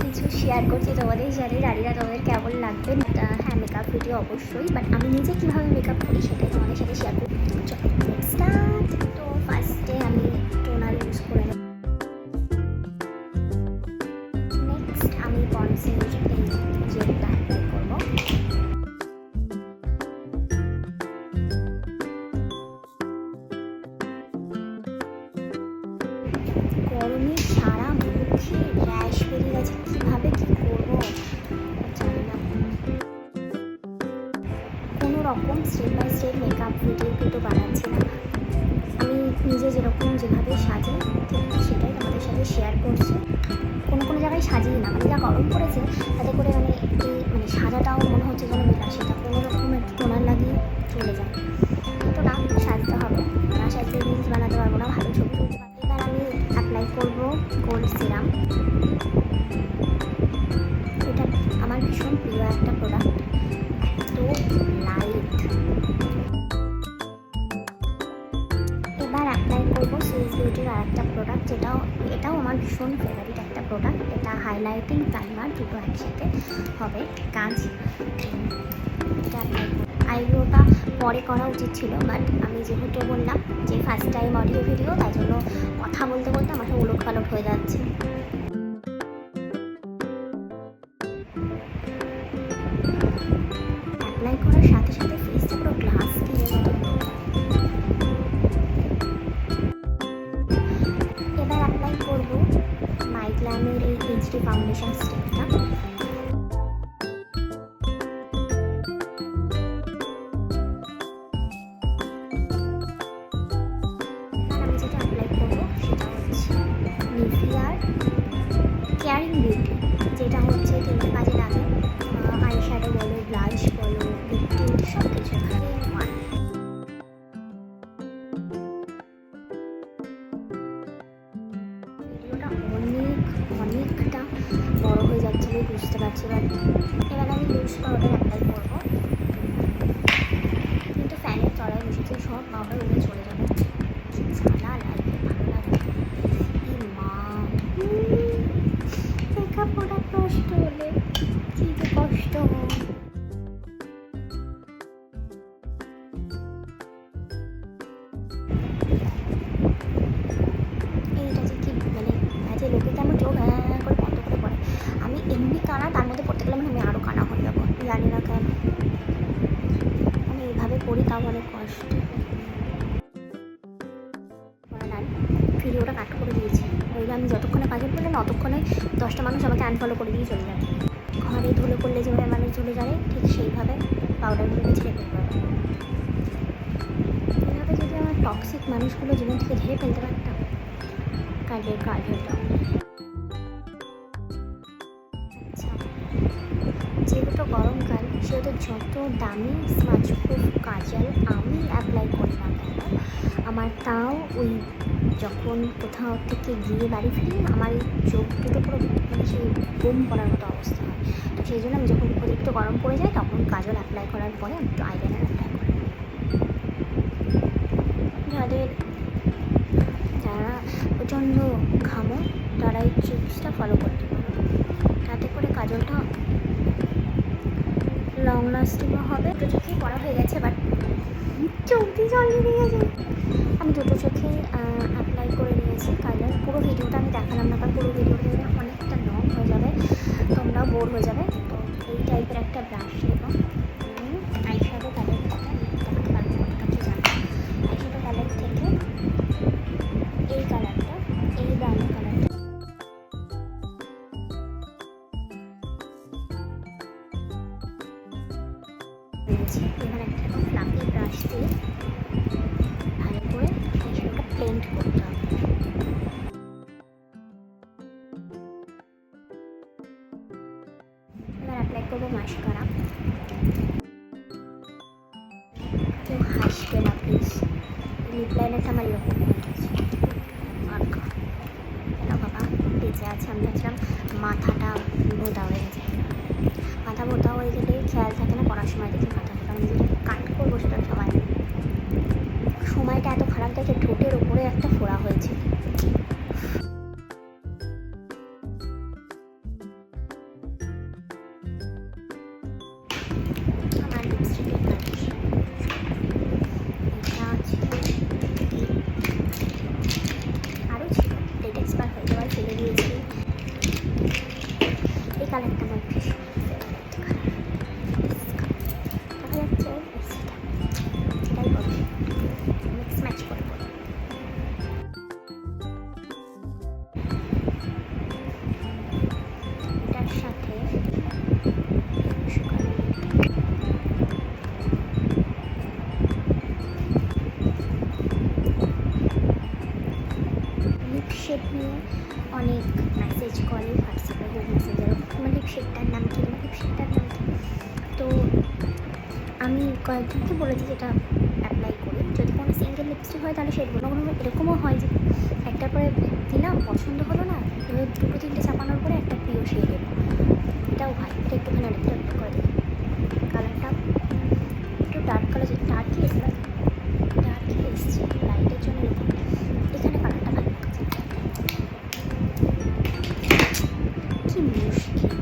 কিছু শেয়ার করছি তোমাদের সাথে জানি না তোমাদের কেমন লাগবে? হ্যাঁ মেকআপ ভিডিও অবশ্যই বাট আমি নিজে কীভাবে মেকআপ করি সেটাই তোমাদের সাথে শেয়ার করি তো ফার্স্টে আমি টোনার ইউজ করে কোনো রকম step by step makeup video কিন্তু বানাচ্ছি না। আমি নিজে যেরকম যেভাবে সাজি সেটাই তোমাদের সাথে শেয়ার করছি। কোনো কোনো জায়গায় সাজিয়ে না। মানে যা গরম পড়েছে, তাতে করে মানে এই মানে সাজাটাও মনে হচ্ছে যেন সেটা কোনো রকমের টোনার লাগিয়ে চলে যায়। আর একটা প্রোডাক্ট যেটাও, এটাও আমার ভীষণ ফেভারিট একটা প্রোডাক্ট এটা হাইলাইটিং প্রাইমার দুটো একসাথে হবে কাজ ক্রিম এটা আইব্রোটা পরে করা উচিত ছিল বাট আমি যেহেতু বললাম যে ফার্স্ট টাইম অডিও ভিডিও তাই জন্য কথা বলতে বলতে আমার উলট পালট হয়ে যাচ্ছে। কেয়ারিং যেটা হচ্ছে তিনটে কাজে লাগে আই শ্যাডো বলো ব্লাশ বলো লিপটিন্ট সব কিছু অনেক, অনেকটা বড় হয়ে যাচ্ছে বুঝতে পারছি বাট এবার আমি লুজ পাউডার অ্যাপ্লাই করব। কিন্তু ফ্যানের তলায় বসেছে সব পাউডার উড়ে চলে এমনি কানা, তার মধ্যে পড়তে গেলে মানে আমি আরও কানা হয়ে যাব, জানি না কেন। আমি এইভাবে পড়ি, তাও অনেক কষ্ট। ভিডিওটা কাট করে দিয়েছি। ওইটা আমি যতক্ষণে করলে না ততক্ষণে দশটা মানুষ আমাকে আনফলো করে দিয়ে চলে যাবে ঘরে ধুলো করলে যেভাবে মানুষ চলে যায় ঠিক সেইভাবে পাউডারগুলোকে ছেড়ে ফেলতে হবে এইভাবে যদি আমার টক্সিক মানুষগুলো জীবন থেকে ঝেড়ে ফেলতে পারতাম কাজের কাজ হতো গরমকাল সেহেতু যত দামি স্মাচপ্রুফ কাজল, আমি অ্যাপ্লাই করি না কেন আমার তাও ওই যখন কোথাও থেকে গিয়ে বাড়ি ফিরি, আমার এই চোখ দুটো পুরো মানে সেই বোম করার মতো অবস্থা হয়। তো সেই জন্য আমি যখন অতিরিক্ত গরম পড়ে যায়, তখন কাজল অ্যাপ্লাই করার পরে আমি একটু আইলাইনার অ্যাপ্লাই করি। যাদের যারা প্রচণ্ড ঘামো, তারা এই ট্রিক্সটা ফলো করতে পারে তাতে করে কাজলটা লং লাস্টিংও হবে। দুটো চোখেই পড়া হয়ে গেছে বাট চোখ দিয়ে জল বেরিয়ে আমি দুটো চোখেই অ্যাপ্লাই করে নিয়েছি কালার পুরো ভিডিওটা আমি দেখালাম না, কারণ পুরো ভিডিওটা অনেকটা লং হয়ে যাবে, তোমরাও বোর হয়ে যাবে। তো এই টাইপের একটা ব্রাশ সেটা পেন্ট করতে হবে এবার অ্যাপ্লাই কেউ হাসবে না প্লিজ লিপ লাইনারটা আমার না বাবা, বেঁচে আছে, আমি ভাবছিলাম মাথাটা ভোঁতা হয়ে গেছে। মাথা ভোঁতা হয়ে গেলে খেয়াল থাকে না, পড়ার সময় দেখি মাথা আমি যেটা কাট করব সেটা নেই সময়টা এত খারাপ দেখে ঠোঁটের ওপরে একটা ফোড়া হয়েছে। শেড নিয়ে অনেক মেসেজ করে হোয়াটসঅ্যাপে হোক মেসেঞ্জারে তোমার লিপ শেডটার নাম কি? লিপ শেডটার নাম কি? তো আমি কয়েকজনকে বলেছি যেটা অ্যাপ্লাই করি। যদি কোনো সিঙ্গেল লিপস্টিক হয় তাহলে শেড কোনো কোনো এরকমও হয় যে একটার পরে দিলাম, পছন্দ হলো না, এবার দুটো তিনটে চাপানোর পরে একটা প্রিয় শেড দেবো এটাও হয়, এটা একটুখানি একটু করে দিই কালারটা একটু ডার্ক কালার ডার্কই এসে ডার্কই এসছে জন্য এখানে কালারটা ভালো লাগছে কি মুশকিল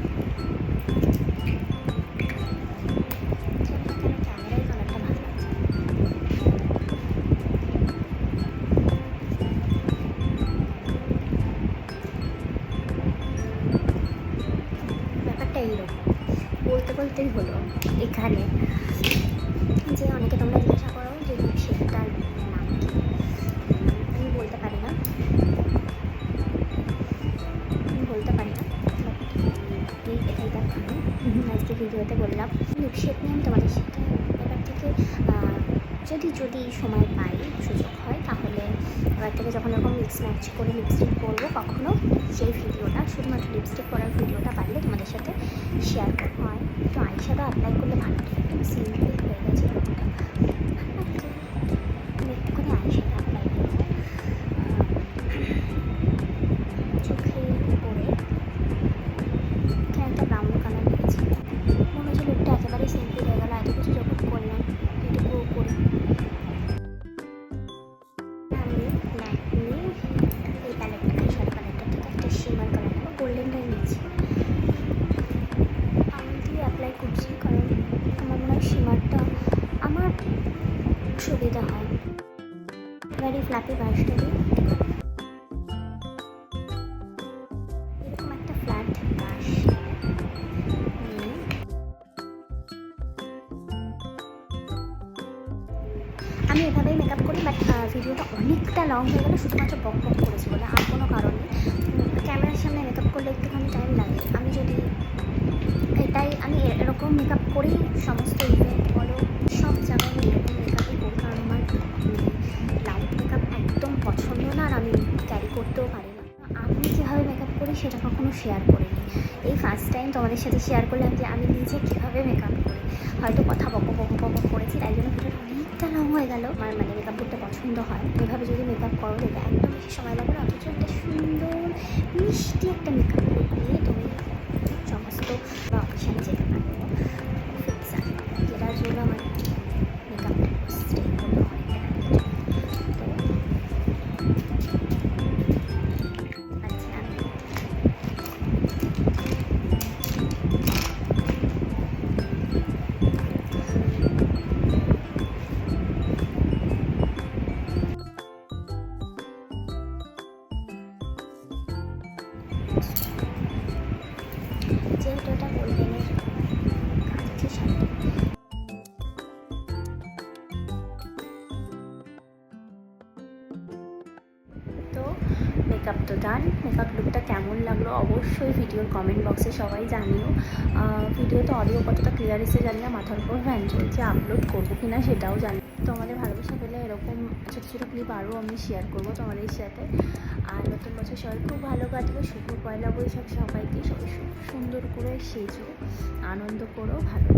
বলতে বলতেই হলো এখানে যদি সময় পাই, সুযোগ হয়, তাহলে এবার থেকে যখন এরকম মিক্স ম্যাচ করে লিপস্টিক করব কখনও সেই ভিডিওটা, শুধুমাত্র লিপস্টিক করার ভিডিওটা পারলে তোমাদের সাথে শেয়ার করব। হয় তো আইশ্যাডো অ্যাপ্লাই করলে ভালো। সিম্পল হয়ে গেছে। নিয়েছি আমি অ্যাপ্লাই করছি কারণ আমার মনে হয় সীমারটা আমার সুবিধা হয়। ভেরি ফ্ল্যাপি ব্রাশটা আমি এভাবেই মেকআপ করি বাট ভিডিওটা অনেকটা লং হয়ে গেলো শুধুমাত্র বক বক করেছি বলে আর কোনো কারণ নেই। ক্যামেরার সামনে মেকআপ করলে একটুখানি টাইম লাগে। আমি যদি এটাই, আমি এরকম মেকআপ করেই সমস্ত ইভেন্ট বলো, সব জায়গায় আমি এরকম মেকআপই করি, কারণ আমার লাউড মেকআপ একদম পছন্দ না আর আমি ক্যারি করতেও পারি না। আমি কীভাবে মেকআপ করি, সেটা কখনো শেয়ার করিনি। এই ফার্স্ট টাইম তোমাদের সাথে শেয়ার করলাম যে আমি নিজে কীভাবে মেকআপ করি হয়তো কথা বক বক বক করেছি, তাই জন্য ভিডিওটা অনেকটা লং হয়ে গেল। আমার মানে মেকআপ করতে পছন্দ হয়। এভাবে যদি মেকআপ করো, দেখবে একদম বেশি সময় লাগবে অথচ একটা সুন্দর, মিষ্টি একটা মেকআপ নিয়ে তুমি সমস্ত বা অকেশানে যেতে পারো যেটার জন্য আমার লাগল অবশ্যই ভিডিওর কমেন্ট বক্সে সবাই জানিও। ভিডিওতে অডিও কতটা ক্লিয়ার এসে জানি না, মাথার উপর ভ্যান চলছে আপলোড করব কি না সেটাও জানি। তো আমাদের ভালোবাসা পেলে এরকম ছোটো ছোটো ক্লিপ আরও আমি শেয়ার করব তোমাদের সাথে। আর নতুন বছর সবাই খুব ভালো কাটবে, শুভ পয়লা বৈশাখ সবাইকে সবাই সুন্দর করে সেজো, আনন্দ করো, ভালো